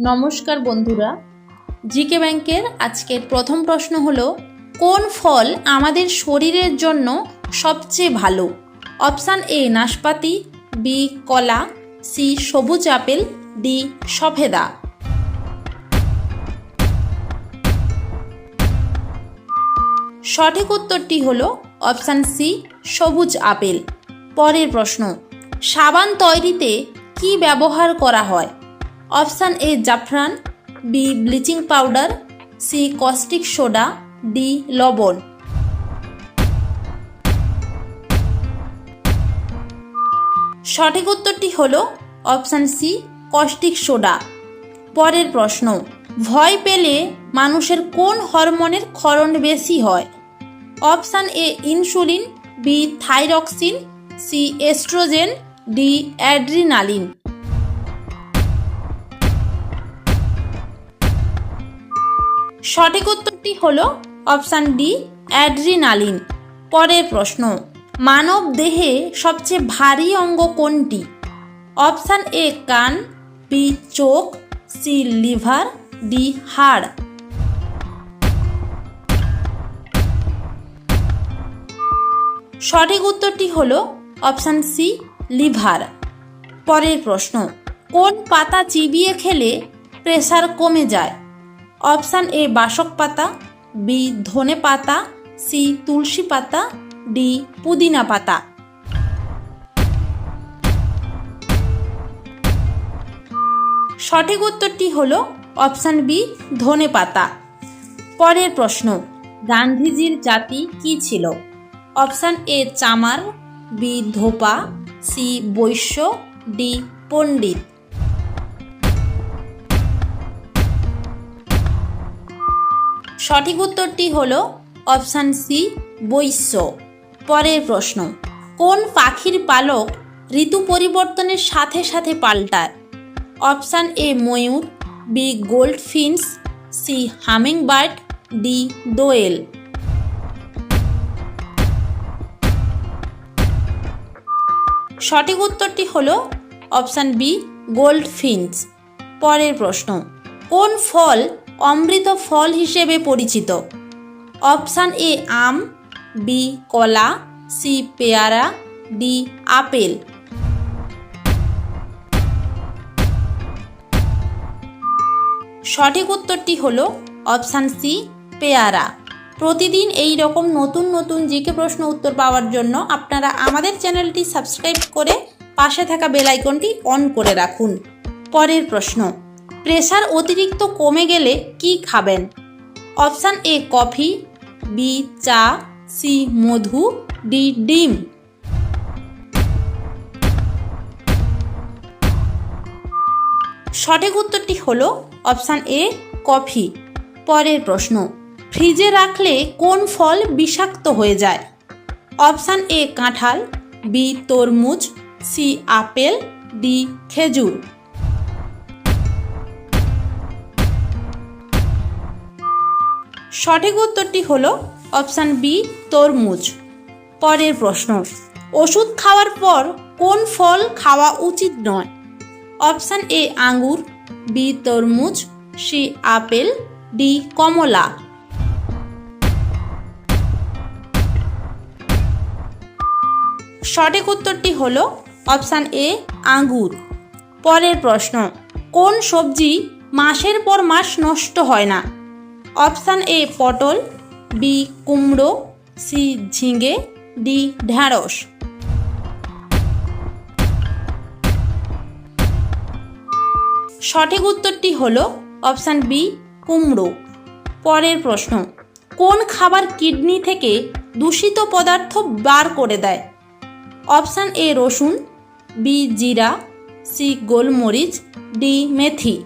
নমস্কার বন্ধুরা, জিকে ব্যাংকের আজকের প্রথম প্রশ্ন হলো, কোন ফল আমাদের শরীরের জন্য সবচেয়ে ভালো? অপশান এ, নাশপাতি, বি, কলা, সি, সবুজ আপেল, ডি, সফেদা। সঠিক উত্তরটি হলো অপশান সি, সবুজ আপেল। পরের প্রশ্ন, সাবান তৈরিতে কি ব্যবহার করা হয়? অপশান এ জাফরান, B bleaching powder, C caustic soda, D লবণ। সঠিক উত্তরটি হল অপশান সি কস্টিক সোডা। পরের প্রশ্ন, ভয় পেলে মানুষের কোন হরমোনের ক্ষরণ বেশি হয়? Option A insulin, B thyroxine, C estrogen, D adrenaline. সঠিক উত্তরটি হল অপশান ডি, অ্যাড্রিনালিন। পরের প্রশ্ন, মানব দেহে সবচেয়ে ভারী অঙ্গ কোনটি? অপশান এ, কান, বি, চোখ, সি, লিভার, ডি, হাড়। সঠিক উত্তরটি হল অপশান সি, লিভার। পরের প্রশ্ন, কোন পাতা চিবিয়ে খেলে প্রেসার কমে যায়? অপশান এ বাসক পাতা, বি ধনে পাতা, সি তুলসী পাতা, ডি পুদিনা পাতা। সঠিক উত্তরটি হল অপশান বি ধনে পাতা। পরের প্রশ্ন, গান্ধীজির জাতি কি ছিল? অপশান এ চামার, বি ধোপা, সি বৈশ্য, ডি পণ্ডিত। সঠিক উত্তরটি হল অপশান সি, বৈশ্য। পরের প্রশ্ন, কোন পাখির পালক ঋতু পরিবর্তনের সাথে সাথে পাল্টায়? Option A, Mayur, B goldfinch C hummingbird D, দোয়েল। সঠিক উত্তরটি হল অপশান বি গোল্ড ফিন্স পরের প্রশ্ন, কোন ফল অমৃত ফল হিসেবে পরিচিত। অপশান এ আম, বি কলা, সি পেয়ারা, ডি আপেল। সঠিক উত্তরটি হল অপশান সি পেয়ারা। প্রতিদিন এই রকম নতুন নতুন জিকে প্রশ্ন উত্তর পাওয়ার জন্য আপনারা আমাদের চ্যানেলটি সাবস্ক্রাইব করে পাশে থাকা বেল আইকনটি অন করে রাখুন। পরের প্রশ্ন। প্রেশার অতিরিক্ত কমে গেলে কি খাবেন? অপশান এ কফি, বি চা, সি মধু, ডি ডিম। সঠিক উত্তরটি হল অপশান এ কফি। পরের প্রশ্ন, ফ্রিজে রাখলে কোন ফল বিষাক্ত হয়ে যায়? অপশান এ কাঁঠাল, বি তরমুজ, সি আপেল, ডি খেজুর। সঠিক উত্তরটি হল অপশান বি, তরমুজ। পরের প্রশ্ন, ওষুধ খাওয়ার পর কোন ফল খাওয়া উচিত নয়? অপশান এ, আঙ্গুর, বি, তরমুজ, সি, আপেল, ডি, কমলা। সঠিক উত্তরটি হল অপশান এ, আঙ্গুর। পরের প্রশ্ন, কোন সবজি মাসের পর মাস নষ্ট হয় না? অপশান এ, পটল, বি, কুমড়ো, সি, ঝিঙে, ডি, ঢ্যাঁড়স। সঠিক উত্তরটি হল অপশান বি, কুমড়ো। পরের প্রশ্ন, কোন খাবার কিডনি থেকে দূষিত পদার্থ বার করে দেয়? অপশান এ, রসুন, বি, জিরা, সি, গোলমরিচ, ডি, মেথি।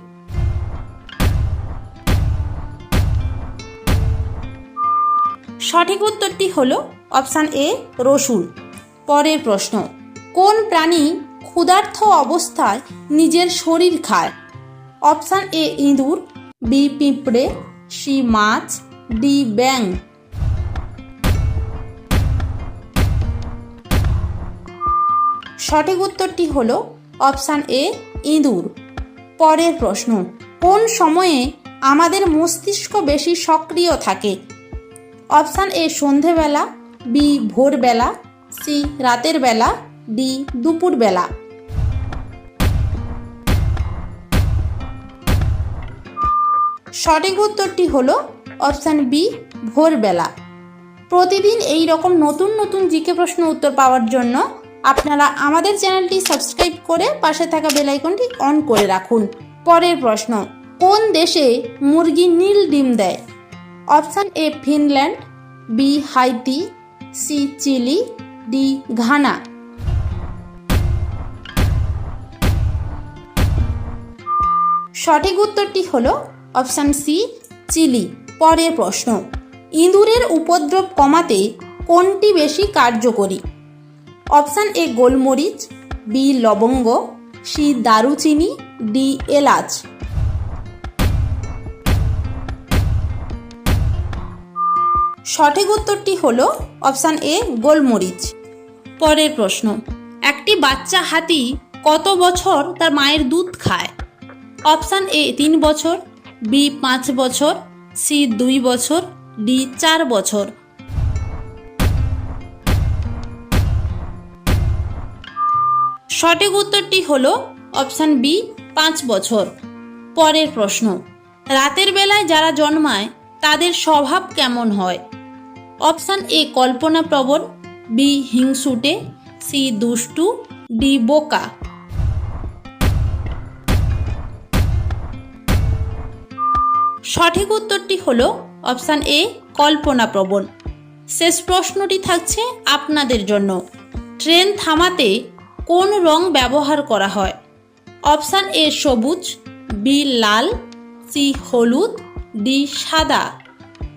সঠিক উত্তরটি হল অপশান এ, রসুন। পরের প্রশ্ন, কোন প্রাণী ক্ষুধার্থ অবস্থায় নিজের শরীর খায়? অপশান এ, ইঁদুর, বি, পিঁপড়ে, সি, মাছ, ডি ব্যাং সঠিক উত্তরটি হল অপশান এ, ইঁদুর। পরের প্রশ্ন, কোন সময়ে আমাদের মস্তিষ্ক বেশি সক্রিয় থাকে? অপশান এ সন্ধেবেলা, বি ভোরবেলা, সি রাতের বেলা, ডি দুপুরবেলা। সঠিক উত্তরটি হল অপশান বি, ভোরবেলা। প্রতিদিন এই রকম নতুন নতুন জিকে প্রশ্ন উত্তর পাওয়ার জন্য আপনারা আমাদের চ্যানেলটি সাবস্ক্রাইব করে পাশে থাকা বেল আইকনটি অন করে রাখুন। পরের প্রশ্ন, কোন দেশে মুরগি নীল ডিম দেয়? Option A Finland, B Haiti, C Chile, D Ghana. সঠিক উত্তরটি হল অপশান সি, চিলি। পরের প্রশ্ন, ইঁদুরের উপদ্রব কমাতে কোনটি বেশি কার্যকরী? অপশান এ গোলমরিচ, বি লবঙ্গ, সি দারুচিনি, ডি এলাচ। সঠিক উত্তরটি হল অপশান এ, গোলমরিচ। পরের প্রশ্ন, একটি বাচ্চা হাতি কত বছর তার মায়ের দুধ খায়? অপশান এ, তিন বছর, বি, পাঁচ বছর, সি, দুই বছর, ডি, চার বছর। সঠিক উত্তরটি হল অপশান বি, পাঁচ বছর। পরের প্রশ্ন, রাতের বেলায় যারা জন্মায় তাদের স্বভাব কেমন হয়? অপশান এ কল্পনা প্রবণ বি, হিংসুটে, সি, দুষ্টু, ডি, বোকা। সঠিক উত্তরটি হল অপশান এ, কল্পনাপ্রবণ। শেষ প্রশ্নটি থাকছে আপনাদের জন্য। ট্রেন থামাতে কোন রং ব্যবহার করা হয়? অপশান এ, সবুজ, বি, লাল, সি, হলুদ, ডি, সাদা।